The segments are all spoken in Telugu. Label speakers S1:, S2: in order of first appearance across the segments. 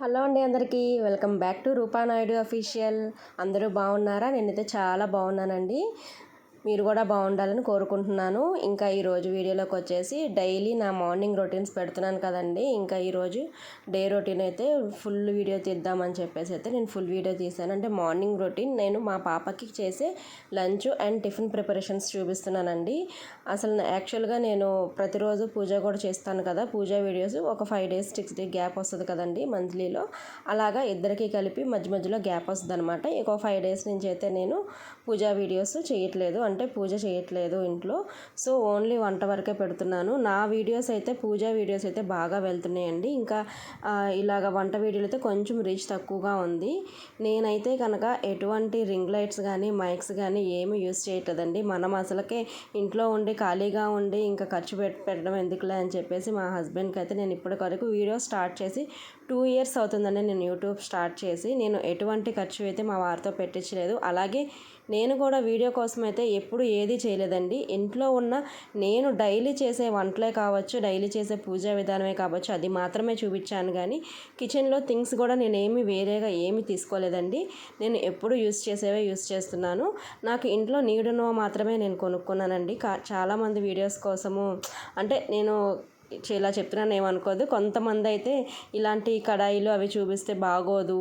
S1: హలో అండి అందరికీ. Welcome back to Roopa Naidu official. అందరూ బాగున్నారా? నేనైతే చాలా బాగున్నానండి. మీరు కూడా బాగుండాలని కోరుకుంటున్నాను. ఇంకా ఈరోజు వీడియోలోకి వచ్చేసి డైలీ నా మార్నింగ్ రొటీన్స్ పెడుతున్నాను కదండి. ఇంకా ఈరోజు డే రొటీన్ అయితే ఫుల్ వీడియో తీద్దామని చెప్పేసి అయితే నేను ఫుల్ వీడియో తీసాను అంటే మార్నింగ్ రొటీన్ నేను మా పాపకి చేసే లంచ్ అండ్ టిఫిన్ ప్రిపరేషన్స్ చూపిస్తున్నానండి. అసలు యాక్చువల్గా నేను ప్రతిరోజు పూజ కూడా చేస్తాను కదా. పూజ వీడియోస్ ఒక five days six day gap వస్తుంది కదండి మంత్లీలో. అలాగా ఇద్దరికి కలిపి మధ్య మధ్యలో గ్యాప్ వస్తుంది అనమాట ఇంకో ఫైవ్ డేస్ నుంచి అయితే నేను పూజా వీడియోస్ చేయట్లేదు. అంటే పూజ చేయట్లేదు ఇంట్లో. సో ఓన్లీ వంట వరకే పెడుతున్నాను. నా వీడియోస్ అయితే పూజా వీడియోస్ అయితే బాగా వెళ్తున్నాయండి. ఇంకా ఇలాగ వంట వీడియోలు అయితే కొంచెం రీచ్ తక్కువగా ఉంది. నేనైతే కనుక ఎటువంటి రింగ్ లైట్స్ కానీ మైక్స్ కానీ ఏమి యూస్ చేయట్లేదండి. మనం అసలుకే ఇంట్లో ఉండి ఖాళీగా ఉండి ఇంకా ఖర్చు పెట్టి పెట్టడం ఎందుకులే అని చెప్పేసి మా హస్బెండ్కి అయితే నేను ఇప్పటి వరకు వీడియో స్టార్ట్ చేసి టూ ఇయర్స్ అవుతుందండి నేను యూట్యూబ్ స్టార్ట్ చేసి. నేను ఎటువంటి ఖర్చు అయితే మా వారితో పెట్టించలేదు. అలాగే నేను కూడా వీడియో కోసం అయితే ఎప్పుడు ఏది చేయలేదండి. ఇంట్లో ఉన్న నేను డైలీ చేసే వంటలే కావచ్చు డైలీ చేసే పూజా విధానమే కావచ్చు అది మాత్రమే చూపించాను కానీ కిచెన్లో థింగ్స్ కూడా నేను ఏమి వేరేగా ఏమి తీసుకోలేదండి. నేను ఎప్పుడు యూస్ చేసేవే యూస్ చేస్తున్నాను. నాకు ఇంట్లో నీడునో మాత్రమే నేను కొనుక్కున్నానండి. కా చాలామంది వీడియోస్ కోసము అంటే నేను ఇలా చెప్తున్నాను ఏమనుకోదు కొంతమంది అయితే ఇలాంటి కడాయిలు అవి చూపిస్తే బాగోదు.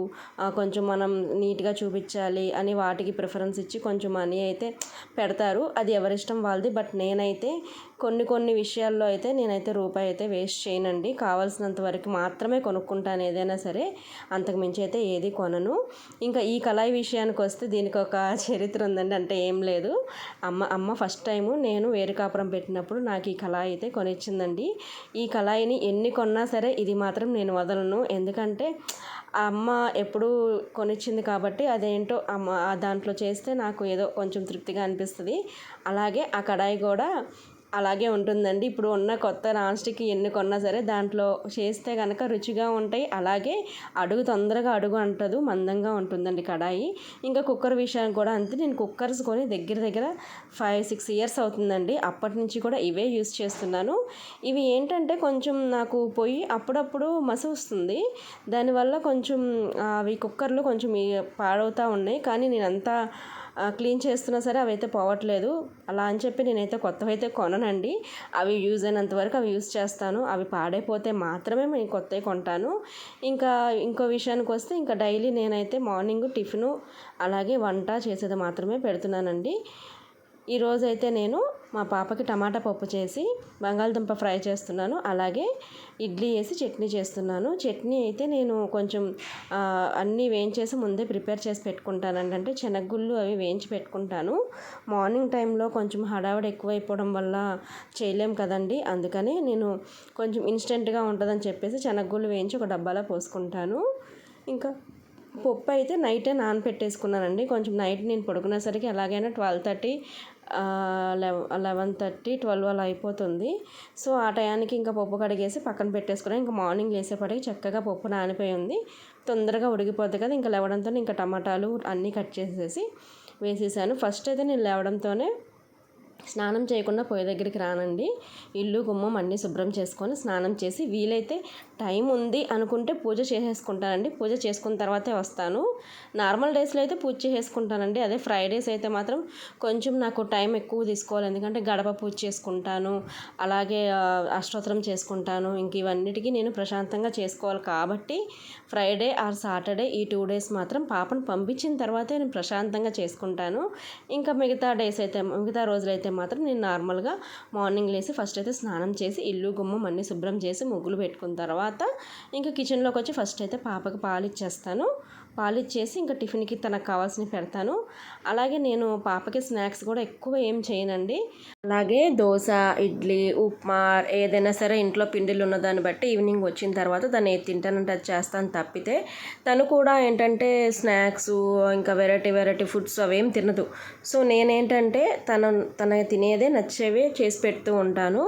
S1: కొంచెం మనం నీట్గా చూపించాలి అని వాటికి ప్రిఫరెన్స్ ఇచ్చి కొంచెం మనీ అయితే పెడతారు. అది ఎవరిష్టం వాళ్ళది. బట్ నేనైతే కొన్ని కొన్ని విషయాల్లో అయితే నేనైతే రూపాయి అయితే వేస్ట్ చేయనండి. కావాల్సినంత వరకు మాత్రమే కొనుక్కుంటాను ఏదైనా సరే. అంతకు మించి అయితే ఏది కొనను. ఇంకా ఈ కళాయి విషయానికి వస్తే దీనికి ఒక చరిత్ర ఉందండి. అంటే ఏం లేదు. అమ్మ అమ్మ ఫస్ట్ టైము నేను వేరు కాపురం పెట్టినప్పుడు నాకు ఈ కళాయి అయితే కొనిచ్చిందండి. ఈ కళాయిని ఎన్ని కొన్నా సరే ఇది మాత్రం నేను వదలను. ఎందుకంటే అమ్మ ఎప్పుడూ కొనిచ్చింది కాబట్టి అదేంటో అమ్మ దాంట్లో చేస్తే నాకు ఏదో కొంచెం తృప్తిగా అనిపిస్తుంది. అలాగే ఆ కడాయి కూడా అలాగే ఉంటుందండి. ఇప్పుడు ఉన్న కొత్త నాన్ స్టిక్ ఎన్ని కొన్నా సరే దాంట్లో చేస్తే కనుక రుచిగా ఉంటాయి. అలాగే అడుగు తొందరగా అడుగు అంటదు మందంగా ఉంటుందండి కడాయి. ఇంకా కుక్కర్ విషయానికి కూడా అంతే. నేను కుక్కర్స్ కొని దగ్గర దగ్గర ఫైవ్ సిక్స్ ఇయర్స్ అవుతుందండి. అప్పటి నుంచి కూడా ఇవే యూస్ చేస్తున్నాను. ఇవి ఏంటంటే కొంచెం నాకు పొయ్యి అప్పుడప్పుడు మసి వస్తుంది. దానివల్ల కొంచెం అవి కుక్కర్లు కొంచెం పాడవుతూ ఉన్నాయి. కానీ నేను అంతా క్లీన్ చేస్తున్నా సరే అవి అయితే పోవట్లేదు. అలా అని చెప్పి నేనైతే కొత్తవి అయితే కొననండి. అవి యూజ్ అయినంత వరకు అవి యూజ్ చేస్తాను. అవి పాడైపోతే మాత్రమే నేను కొత్తవి కొంటాను. ఇంకా ఇంకో విషయానికి వస్తే ఇంకా డైలీ నేనైతే మార్నింగ్ టిఫిను అలాగే వంట చేసేది మాత్రమే పెడుతున్నానండి. ఈరోజైతే నేను మా పాపకి టమాటా పప్పు చేసి బంగాళదుంప ఫ్రై చేస్తున్నాను. అలాగే ఇడ్లీ వేసి చట్నీ చేస్తున్నాను. చట్నీ అయితే నేను కొంచెం అన్నీ వేయించేసి ముందే ప్రిపేర్ చేసి పెట్టుకుంటానండి అంటే శనగగుళ్ళు అవి వేయించి పెట్టుకుంటాను. మార్నింగ్ టైంలో కొంచెం హడావిడి ఎక్కువైపోవడం వల్ల చేయలేం కదండి. అందుకని నేను కొంచెం ఇన్స్టెంట్గా ఉంటుందని చెప్పేసి శనగగుళ్ళు వేయించి ఒక డబ్బాలో పోసుకుంటాను. ఇంకా పప్పు అయితే నైటే నానపెట్టేసుకున్నానండి. కొంచెం నైట్ నేను పడుకునేసరికి ఎలాగైనా twelve thirty eleven thirty twelve అలా అయిపోతుంది. సో ఆ టయానికి ఇంకా పప్పు కడిగేసి పక్కన పెట్టేసుకుని ఇంకా మార్నింగ్ లేసేపటికి చక్కగా పప్పు నానిపోయి ఉంది. తొందరగా ఉడికిపోద్ది కదా ఇంకా లేవడంతో ఇంకా టమాటాలు అన్నీ కట్ చేసేసి వేసేసాను. ఫస్ట్ అయితే నేను లేవడంతోనే స్నానం చేయకుండా పొయ్యి దగ్గరికి రానండి. ఇల్లు గుమ్మం అన్నీ శుభ్రం చేసుకొని స్నానం చేసి వీలైతే టైం ఉంది అనుకుంటే పూజ చేసేసుకుంటానండి. పూజ చేసుకున్న తర్వాతే వస్తాను. నార్మల్ డేస్లో అయితే పూజ చేసుకుంటానండి అదే ఫ్రైడేస్ అయితే మాత్రం కొంచెం నాకు టైం ఎక్కువ తీసుకోవాలి. ఎందుకంటే గడప పూజ చేసుకుంటాను. అలాగే అష్టోత్తరం చేసుకుంటాను. ఇంక ఇవన్నిటికీ నేను ప్రశాంతంగా చేసుకోవాలి కాబట్టి ఫ్రైడే ఆర్ సాటర్డే ఈ టూ డేస్ మాత్రం పాపను పంపించిన తర్వాతే నేను ప్రశాంతంగా చేసుకుంటాను. ఇంకా మిగతా డేస్ అయితే మిగతా రోజులైతే మాత్రం నేను నార్మల్గా మార్నింగ్ లేసి ఫస్ట్ అయితే స్నానం చేసి ఇల్లు గుమ్మం అన్నీ శుభ్రం చేసి ముగ్గులు పెట్టుకున్న తర్వాత ఇంకా కిచెన్లోకి వచ్చి ఫస్ట్ అయితే పాపకి పాలు ఇచ్చేస్తాను. పాలు ఇచ్చేసి ఇంకా టిఫిన్కి తనకు కావాల్సినవి పెడతాను. అలాగే నేను పాపకి స్నాక్స్ కూడా ఎక్కువ ఏం చేయనండి. అలాగే దోశ ఇడ్లీ ఉప్మా ఏదైనా సరే ఇంట్లో పిండిలు ఉన్నదాన్ని బట్టి ఈవినింగ్ వచ్చిన తర్వాత దాన్ని ఏది తింటానంటే అది చేస్తాను తప్పితే తను కూడా ఏంటంటే స్నాక్స్ ఇంకా వెరైటీ వెరైటీ ఫుడ్స్ అవేం తినదు. సో నేనేంటంటే తను తన తినేదే నచ్చేవి చేసి పెడుతూ ఉంటాను.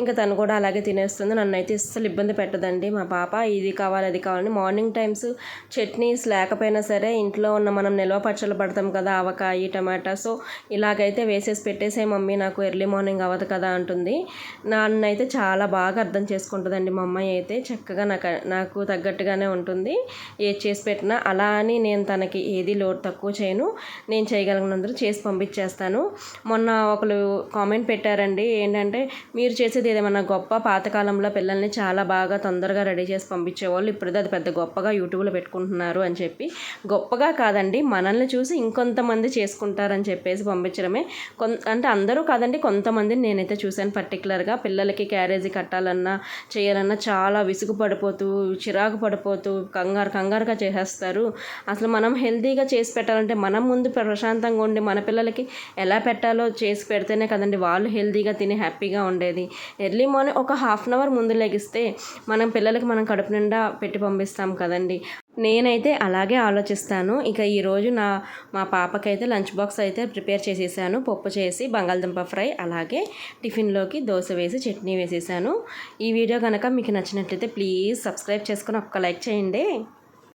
S1: ఇంకా తను కూడా అలాగే తినేస్తుంది. నన్ను అయితే అస్సలు ఇబ్బంది పెట్టదండి. మా పాప ఇది కావాలి అది కావాలని మార్నింగ్ టైమ్స్ చట్నీస్ లేక లేకపోయినా సరే ఇంట్లో ఉన్న మనం నిల్వ పచ్చళ్ళు పడతాం కదా ఆవకాయ టమాటా. సో ఇలాగైతే వేసేసి పెట్టేసే మమ్మీ నాకు ఎర్లీ మార్నింగ్ అవ్వదు కదా అంటుంది. నన్నైతే చాలా బాగా అర్థం చేసుకుంటుందండి మా అమ్మాయి అయితే. చక్కగా నాకు నాకు తగ్గట్టుగానే ఉంటుంది. ఏది చేసి పెట్టినా అలా అని నేను తనకి ఏది లోటు తక్కువ చేయను. నేను చేయగలిగినందుకు చేసి పంపించేస్తాను. మొన్న ఒకరు కామెంట్ పెట్టారండి ఏంటంటే మీరు చేసేది ఏదేమన్నా గొప్ప పాతకాలంలో పిల్లల్ని చాలా బాగా తొందరగా రెడీ చేసి పంపించేవాళ్ళు. ఇప్పుడు అది పెద్ద గొప్పగా యూట్యూబ్లో పెట్టుకుంటున్నారు అని చెప్పి. గొప్పగా కాదండి మనల్ని చూసి ఇంకొంతమంది చేసుకుంటారని చెప్పేసి పంపించడమే. కొం అంటే అందరూ కాదండి కొంతమందిని నేనైతే చూశాను పర్టికులర్గా పిల్లలకి క్యారేజీ కట్టాలన్నా చేయాలన్నా చాలా విసుగు పడిపోతూ చిరాకు పడిపోతూ కంగారు కంగారుగా చేసేస్తారు. అసలు మనం హెల్తీగా చేసి పెట్టాలంటే మనం ముందు ప్రశాంతంగా ఉండి మన పిల్లలకి ఎలా పెట్టాలో చేసి పెడితేనే కదండి వాళ్ళు హెల్తీగా తిని హ్యాపీగా ఉండేది. ఎర్లీ మార్నింగ్ ఒక హాఫ్ అన్ అవర్ ముందు లెగిస్తే మనం పిల్లలకి మనం కడుపు నిండా పెట్టి పంపిస్తాం కదండి. నేనైతే అలాగే ఆలోచిస్తాను. ఇక ఈరోజు నా మా పాపకైతే లంచ్ బాక్స్ అయితే ప్రిపేర్ చేసేసాను. పప్పు చేసి బంగాళదుంప ఫ్రై అలాగే టిఫిన్లోకి దోశ వేసి చట్నీ వేసేసాను. ఈ వీడియో కనుక మీకు నచ్చినట్లయితే ప్లీజ్ సబ్స్క్రైబ్ చేసుకొని ఒక్క లైక్ చేయండి.